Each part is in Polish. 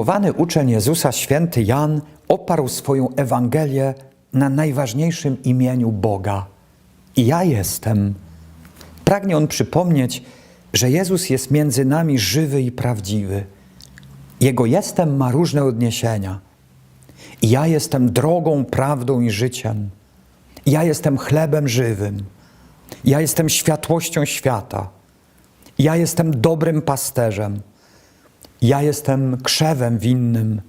Umiłowany uczeń Jezusa, święty Jan, oparł swoją Ewangelię na najważniejszym imieniu Boga. I ja jestem. Pragnie on przypomnieć, że Jezus jest między nami żywy i prawdziwy. Jego jestem ma różne odniesienia. Ja jestem drogą, prawdą i życiem. Ja jestem chlebem żywym. Ja jestem światłością świata. Ja jestem dobrym pasterzem. Ja jestem krzewem winnym.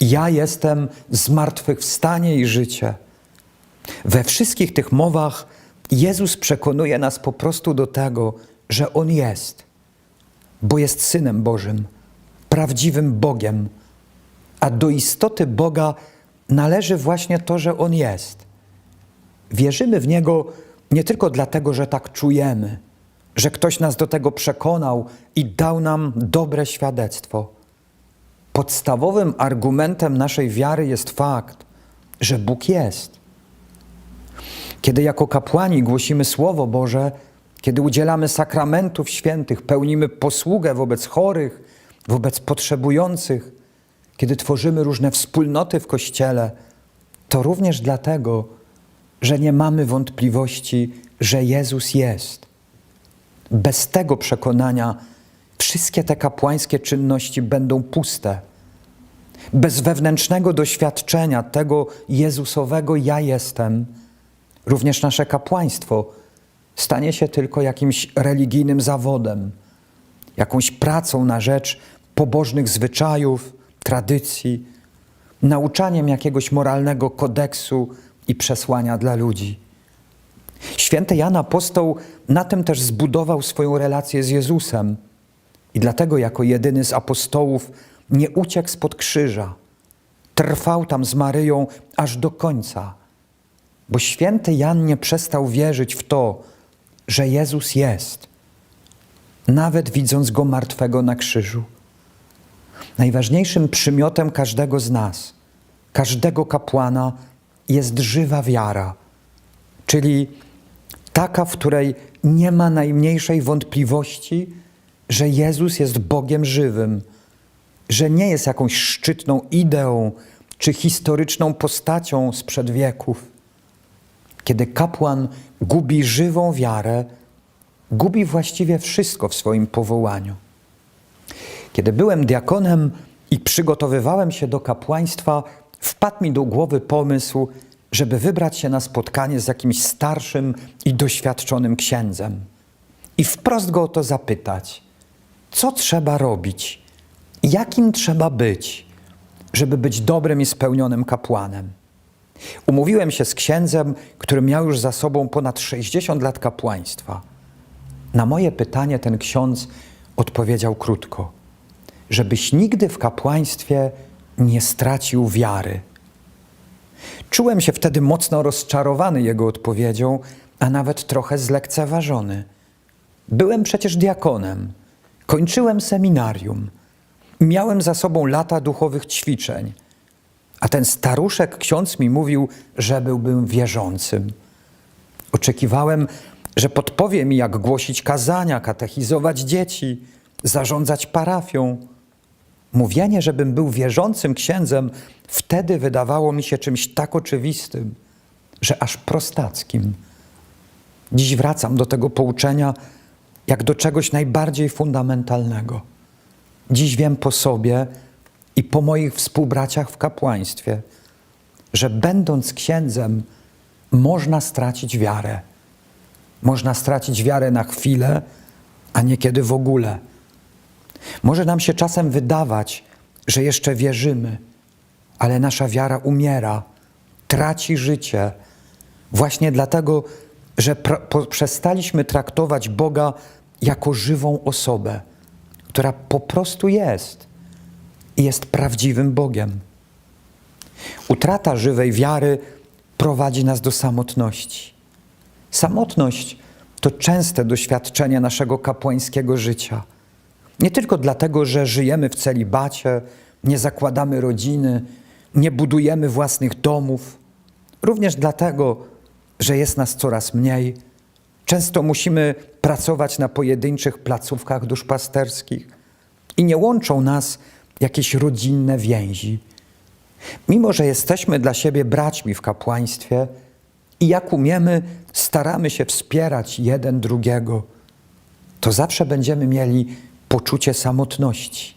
Ja jestem zmartwychwstanie i życie. We wszystkich tych mowach Jezus przekonuje nas po prostu do tego, że On jest, bo jest Synem Bożym, prawdziwym Bogiem, a do istoty Boga należy właśnie to, że On jest. Wierzymy w Niego nie tylko dlatego, że tak czujemy, że ktoś nas do tego przekonał i dał nam dobre świadectwo. Podstawowym argumentem naszej wiary jest fakt, że Bóg jest. Kiedy jako kapłani głosimy Słowo Boże, kiedy udzielamy sakramentów świętych, pełnimy posługę wobec chorych, wobec potrzebujących, kiedy tworzymy różne wspólnoty w Kościele, to również dlatego, że nie mamy wątpliwości, że Jezus jest. Bez tego przekonania wszystkie te kapłańskie czynności będą puste. Bez wewnętrznego doświadczenia tego Jezusowego ja jestem, również nasze kapłaństwo stanie się tylko jakimś religijnym zawodem, jakąś pracą na rzecz pobożnych zwyczajów, tradycji, nauczaniem jakiegoś moralnego kodeksu i przesłania dla ludzi. Święty Jan Apostoł na tym też zbudował swoją relację z Jezusem i dlatego jako jedyny z apostołów nie uciekł spod krzyża. Trwał tam z Maryją aż do końca, bo święty Jan nie przestał wierzyć w to, że Jezus jest, nawet widząc go martwego na krzyżu. Najważniejszym przymiotem każdego z nas, każdego kapłana jest żywa wiara, czyli taka, w której nie ma najmniejszej wątpliwości, że Jezus jest Bogiem żywym, że nie jest jakąś szczytną ideą czy historyczną postacią sprzed wieków. Kiedy kapłan gubi żywą wiarę, gubi właściwie wszystko w swoim powołaniu. Kiedy byłem diakonem i przygotowywałem się do kapłaństwa, wpadł mi do głowy pomysł, żeby wybrać się na spotkanie z jakimś starszym i doświadczonym księdzem i wprost go o to zapytać, co trzeba robić, jakim trzeba być, żeby być dobrym i spełnionym kapłanem. Umówiłem się z księdzem, który miał już za sobą ponad 60 lat kapłaństwa. Na moje pytanie ten ksiądz odpowiedział krótko: żebyś nigdy w kapłaństwie nie stracił wiary. Czułem się wtedy mocno rozczarowany jego odpowiedzią, a nawet trochę zlekceważony. Byłem przecież diakonem, kończyłem seminarium, miałem za sobą lata duchowych ćwiczeń, a ten staruszek ksiądz mi mówił, że byłbym wierzącym. Oczekiwałem, że podpowie mi, jak głosić kazania, katechizować dzieci, zarządzać parafią. Mówienie, żebym był wierzącym księdzem, wtedy wydawało mi się czymś tak oczywistym, że aż prostackim. Dziś wracam do tego pouczenia jak do czegoś najbardziej fundamentalnego. Dziś wiem po sobie i po moich współbraciach w kapłaństwie, że będąc księdzem, można stracić wiarę. Można stracić wiarę na chwilę, a niekiedy w ogóle. Może nam się czasem wydawać, że jeszcze wierzymy, ale nasza wiara umiera, traci życie, właśnie dlatego, że przestaliśmy traktować Boga jako żywą osobę, która po prostu jest i jest prawdziwym Bogiem. Utrata żywej wiary prowadzi nas do samotności. Samotność to częste doświadczenie naszego kapłańskiego życia. Nie tylko dlatego, że żyjemy w celibacie, nie zakładamy rodziny, nie budujemy własnych domów, również dlatego, że jest nas coraz mniej. Często musimy pracować na pojedynczych placówkach duszpasterskich i nie łączą nas jakieś rodzinne więzi. Mimo, że jesteśmy dla siebie braćmi w kapłaństwie i jak umiemy, staramy się wspierać jeden drugiego, to zawsze będziemy mieli poczucie samotności,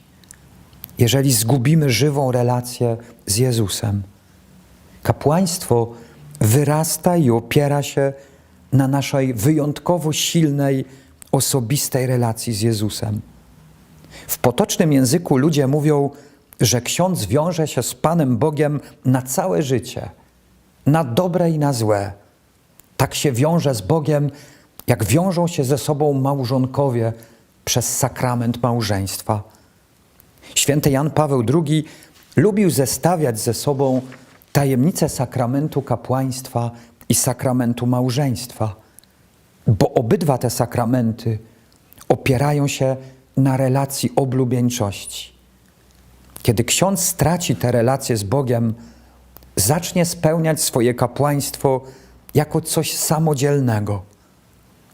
jeżeli zgubimy żywą relację z Jezusem. Kapłaństwo wyrasta i opiera się na naszej wyjątkowo silnej, osobistej relacji z Jezusem. W potocznym języku ludzie mówią, że ksiądz wiąże się z Panem Bogiem na całe życie, na dobre i na złe. Tak się wiąże z Bogiem, jak wiążą się ze sobą małżonkowie przez sakrament małżeństwa. Święty Jan Paweł II lubił zestawiać ze sobą tajemnicę sakramentu kapłaństwa i sakramentu małżeństwa, bo obydwa te sakramenty opierają się na relacji oblubieńczości. Kiedy ksiądz straci te relacje z Bogiem, zacznie spełniać swoje kapłaństwo jako coś samodzielnego.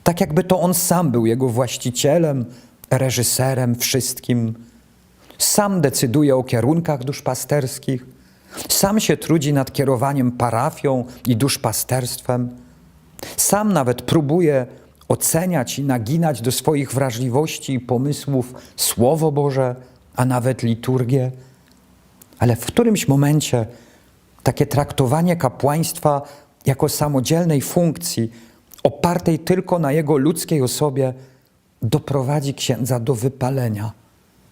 Tak jakby to on sam był jego właścicielem, reżyserem, wszystkim. Sam decyduje o kierunkach duszpasterskich, sam się trudzi nad kierowaniem parafią i duszpasterstwem, sam nawet próbuje oceniać i naginać do swoich wrażliwości i pomysłów Słowo Boże, a nawet liturgię. Ale w którymś momencie takie traktowanie kapłaństwa jako samodzielnej funkcji, opartej tylko na jego ludzkiej osobie, doprowadzi księdza do wypalenia,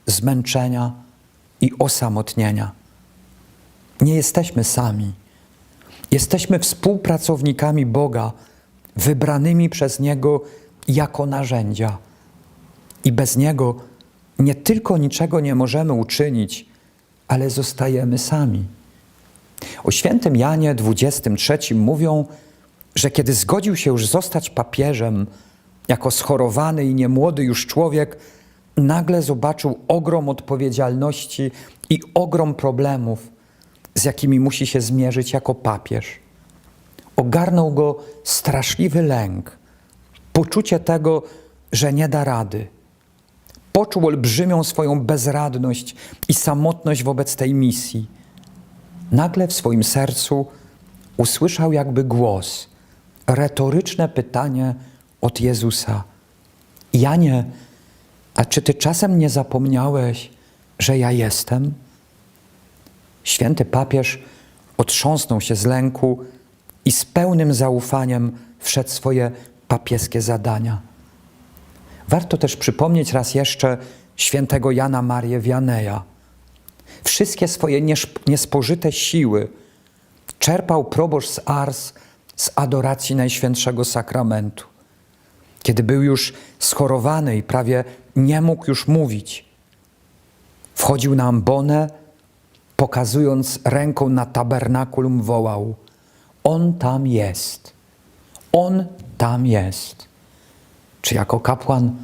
zmęczenia i osamotnienia. Nie jesteśmy sami. Jesteśmy współpracownikami Boga, wybranymi przez Niego jako narzędzia. I bez Niego nie tylko niczego nie możemy uczynić, ale zostajemy sami. O świętym Janie XXIII mówią, że kiedy zgodził się już zostać papieżem, jako schorowany i niemłody już człowiek, nagle zobaczył ogrom odpowiedzialności i ogrom problemów, z jakimi musi się zmierzyć jako papież. Ogarnął go straszliwy lęk, poczucie tego, że nie da rady. Poczuł olbrzymią swoją bezradność i samotność wobec tej misji. Nagle w swoim sercu usłyszał jakby głos, retoryczne pytanie od Jezusa: Janie, a czy ty czasem nie zapomniałeś, że ja jestem? Święty papież otrząsnął się z lęku i z pełnym zaufaniem wszedł swoje papieskie zadania. Warto też przypomnieć raz jeszcze świętego Jana Marię Wianeja. Wszystkie swoje niespożyte siły czerpał proboszcz z Ars z adoracji Najświętszego Sakramentu. Kiedy był już schorowany i prawie nie mógł już mówić, wchodził na ambonę, pokazując ręką na tabernakulum, wołał: On tam jest, On tam jest. Czy jako kapłan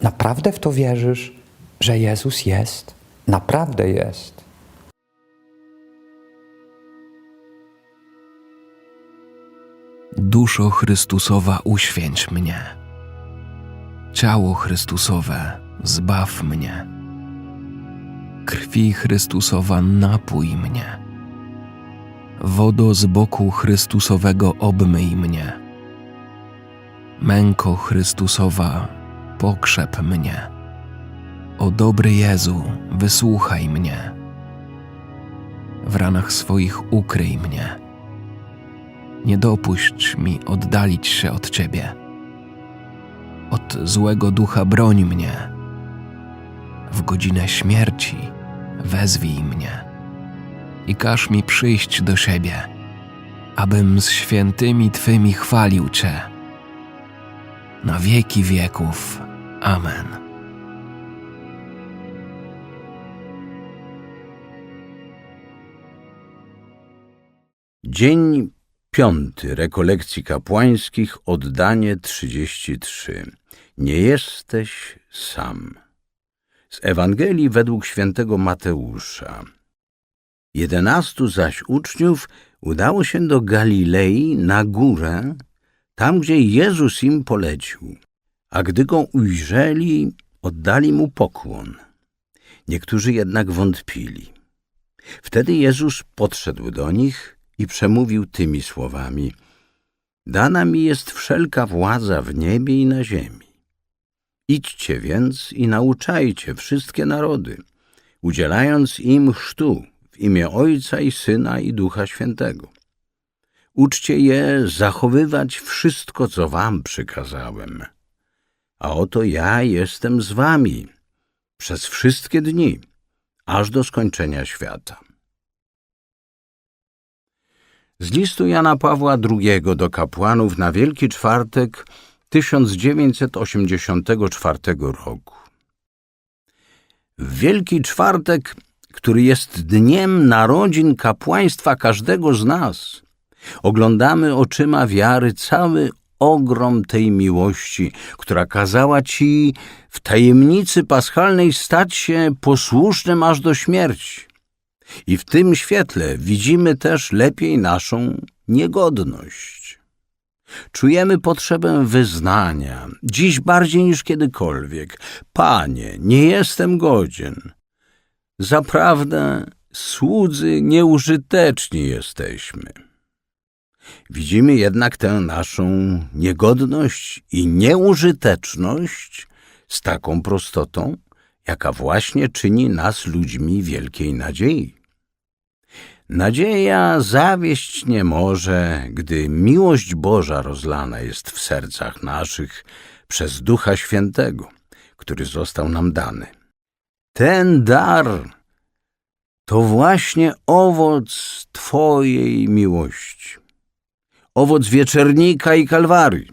naprawdę w to wierzysz, że Jezus jest? Naprawdę jest. Duszo Chrystusowa, uświęć mnie. Ciało Chrystusowe, zbaw mnie. Krwi Chrystusowa, napój mnie. Wodo z boku Chrystusowego, obmyj mnie. Męko Chrystusowa, pokrzep mnie. O dobry Jezu, wysłuchaj mnie. W ranach swoich ukryj mnie nie dopuść mi oddalić się od Ciebie. Od złego ducha broń mnie. W godzinę śmierci wezwij mnie i każ mi przyjść do siebie, abym z świętymi Twymi chwalił Cię. Na wieki wieków. Amen. Dzień piąty rekolekcji kapłańskich, oddanie 33. Nie jesteś sam. Z Ewangelii według świętego Mateusza. Jedenastu zaś uczniów udało się do Galilei na górę, tam gdzie Jezus im polecił. A gdy go ujrzeli, oddali mu pokłon. Niektórzy jednak wątpili. Wtedy Jezus podszedł do nich i przemówił tymi słowami: Dana mi jest wszelka władza w niebie i na ziemi. Idźcie więc i nauczajcie wszystkie narody, udzielając im chrztu w imię Ojca i Syna i Ducha Świętego. Uczcie je zachowywać wszystko, co wam przykazałem. A oto ja jestem z wami przez wszystkie dni, aż do skończenia świata. Z listu Jana Pawła II do kapłanów na Wielki Czwartek 1984 roku. W Wielki Czwartek, który jest dniem narodzin kapłaństwa każdego z nas, oglądamy oczyma wiary cały ogrom tej miłości, która kazała Ci w tajemnicy paschalnej stać się posłusznym aż do śmierci. I w tym świetle widzimy też lepiej naszą niegodność. Czujemy potrzebę wyznania, dziś bardziej niż kiedykolwiek. Panie, nie jestem godzien. Zaprawdę, słudzy nieużyteczni jesteśmy. Widzimy jednak tę naszą niegodność i nieużyteczność z taką prostotą, jaka właśnie czyni nas ludźmi wielkiej nadziei. Nadzieja zawieść nie może, gdy miłość Boża rozlana jest w sercach naszych przez Ducha Świętego, który został nam dany. Ten dar to właśnie owoc Twojej miłości, owoc wieczernika i kalwarii.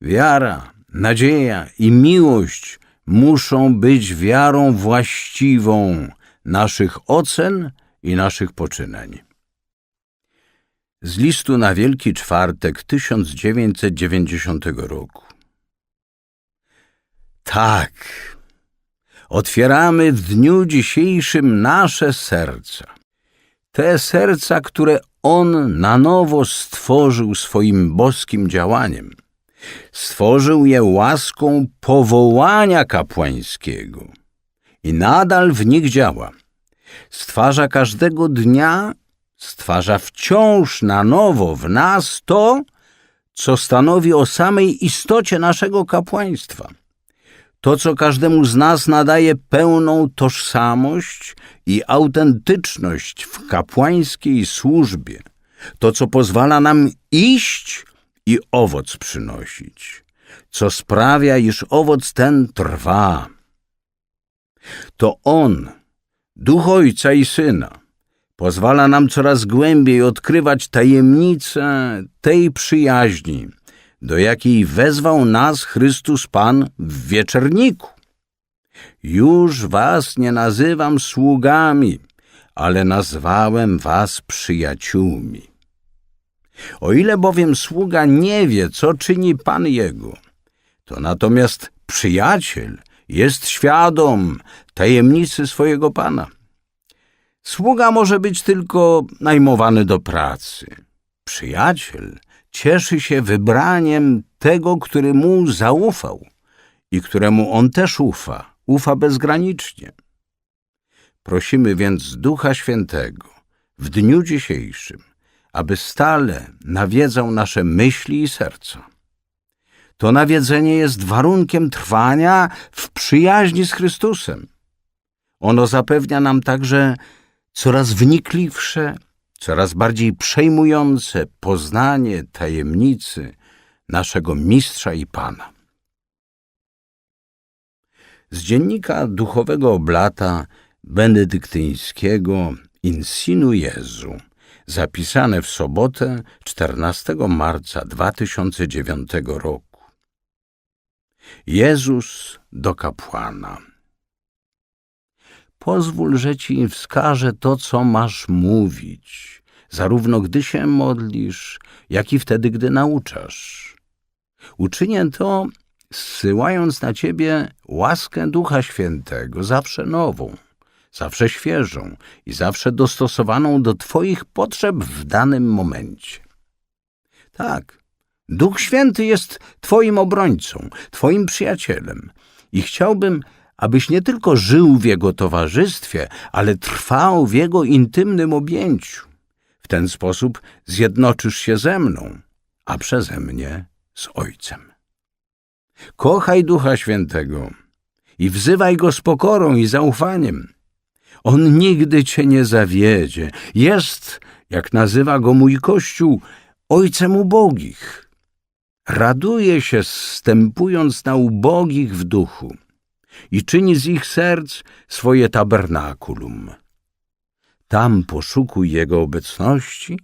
Wiara, nadzieja i miłość muszą być wiarą właściwą naszych ocen i naszych poczynań. Z listu na Wielki Czwartek 1990 roku. Tak, otwieramy w dniu dzisiejszym nasze serca. Te serca, które On na nowo stworzył swoim boskim działaniem. Stworzył je łaską powołania kapłańskiego i nadal w nich działa. Stwarza każdego dnia, stwarza wciąż na nowo w nas to, co stanowi o samej istocie naszego kapłaństwa. To, co każdemu z nas nadaje pełną tożsamość i autentyczność w kapłańskiej służbie. To, co pozwala nam iść i owoc przynosić, co sprawia, iż owoc ten trwa. To On, Duch Ojca i Syna, pozwala nam coraz głębiej odkrywać tajemnicę tej przyjaźni, do jakiej wezwał nas Chrystus Pan w wieczerniku. Już was nie nazywam sługami, ale nazwałem was przyjaciółmi. O ile bowiem sługa nie wie, co czyni Pan jego, to natomiast przyjaciel jest świadom tajemnicy swojego Pana. Sługa może być tylko najmowany do pracy. Przyjaciel cieszy się wybraniem tego, który mu zaufał i któremu on też ufa, ufa bezgranicznie. Prosimy więc Ducha Świętego w dniu dzisiejszym, aby stale nawiedzał nasze myśli i serca. To nawiedzenie jest warunkiem trwania w przyjaźni z Chrystusem. Ono zapewnia nam także coraz wnikliwsze, coraz bardziej przejmujące poznanie tajemnicy naszego Mistrza i Pana. Z dziennika duchowego oblata benedyktyńskiego Insinu Jezu, zapisane w sobotę 14 marca 2009 roku. Jezus do kapłana. Pozwól, że ci wskażę to, co masz mówić, zarówno gdy się modlisz, jak i wtedy, gdy nauczasz. Uczynię to, zsyłając na ciebie łaskę Ducha Świętego, zawsze nową, zawsze świeżą i zawsze dostosowaną do Twoich potrzeb w danym momencie. Tak, Duch Święty jest Twoim obrońcą, Twoim przyjacielem i chciałbym, abyś nie tylko żył w Jego towarzystwie, ale trwał w Jego intymnym objęciu. W ten sposób zjednoczysz się ze mną, a przeze mnie z Ojcem. Kochaj Ducha Świętego i wzywaj Go z pokorą i zaufaniem. On nigdy cię nie zawiedzie. Jest, jak nazywa go mój Kościół, Ojcem ubogich. Raduje się, stępując na ubogich w duchu i czyni z ich serc swoje tabernakulum. Tam poszukuj Jego obecności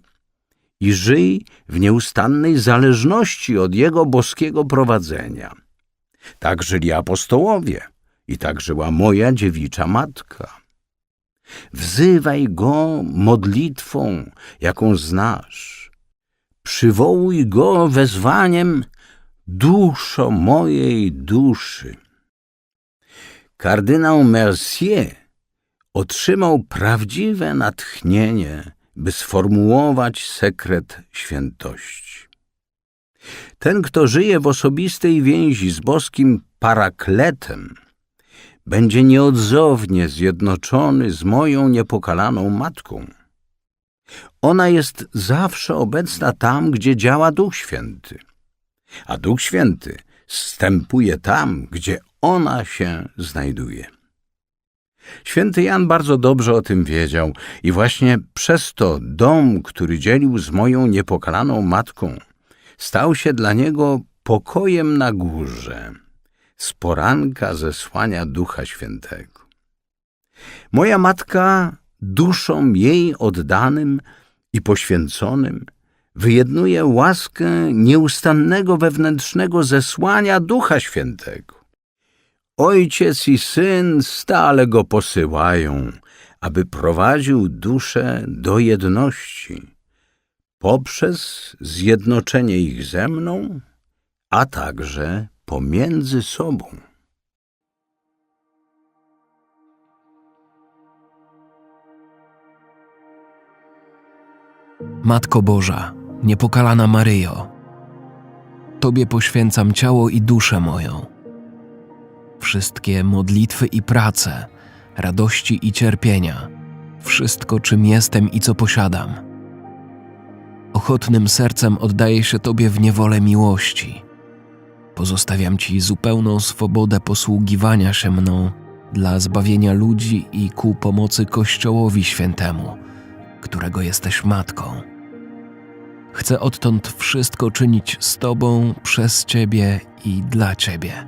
i żyj w nieustannej zależności od Jego boskiego prowadzenia. Tak żyli apostołowie i tak żyła moja dziewicza matka. Wzywaj Go modlitwą, jaką znasz. Przywołuj Go wezwaniem duszo mojej duszy. Kardynał Mercier otrzymał prawdziwe natchnienie, by sformułować sekret świętości. Ten, kto żyje w osobistej więzi z boskim parakletem, będzie nieodzownie zjednoczony z moją niepokalaną matką. Ona jest zawsze obecna tam, gdzie działa Duch Święty, a Duch Święty wstępuje tam, gdzie ona się znajduje. Święty Jan bardzo dobrze o tym wiedział i właśnie przez to dom, który dzielił z moją niepokalaną matką, stał się dla niego pokojem na górze, z poranka zesłania Ducha Świętego. Moja matka duszom jej oddanym i poświęconym wyjednuje łaskę nieustannego wewnętrznego zesłania Ducha Świętego. Ojciec i syn stale go posyłają, aby prowadził duszę do jedności poprzez zjednoczenie ich ze mną, a także pomiędzy sobą. Matko Boża, niepokalana Maryjo, Tobie poświęcam ciało i duszę moją. Wszystkie modlitwy i prace, radości i cierpienia, wszystko, czym jestem i co posiadam. Ochotnym sercem oddaję się Tobie w niewolę miłości. Pozostawiam Ci zupełną swobodę posługiwania się mną dla zbawienia ludzi i ku pomocy Kościołowi Świętemu, którego jesteś matką. Chcę odtąd wszystko czynić z Tobą, przez Ciebie i dla Ciebie.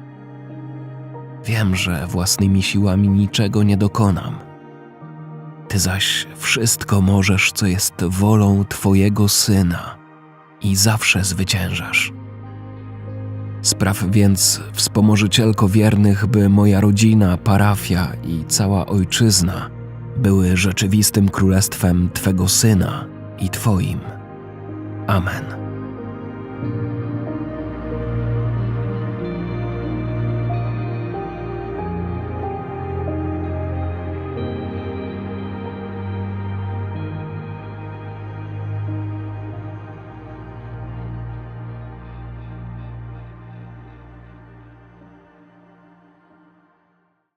Wiem, że własnymi siłami niczego nie dokonam. Ty zaś wszystko możesz, co jest wolą Twojego Syna i zawsze zwyciężasz. Spraw więc, wspomożycielko wiernych, by moja rodzina, parafia i cała ojczyzna były rzeczywistym królestwem Twego Syna i Twoim. Amen.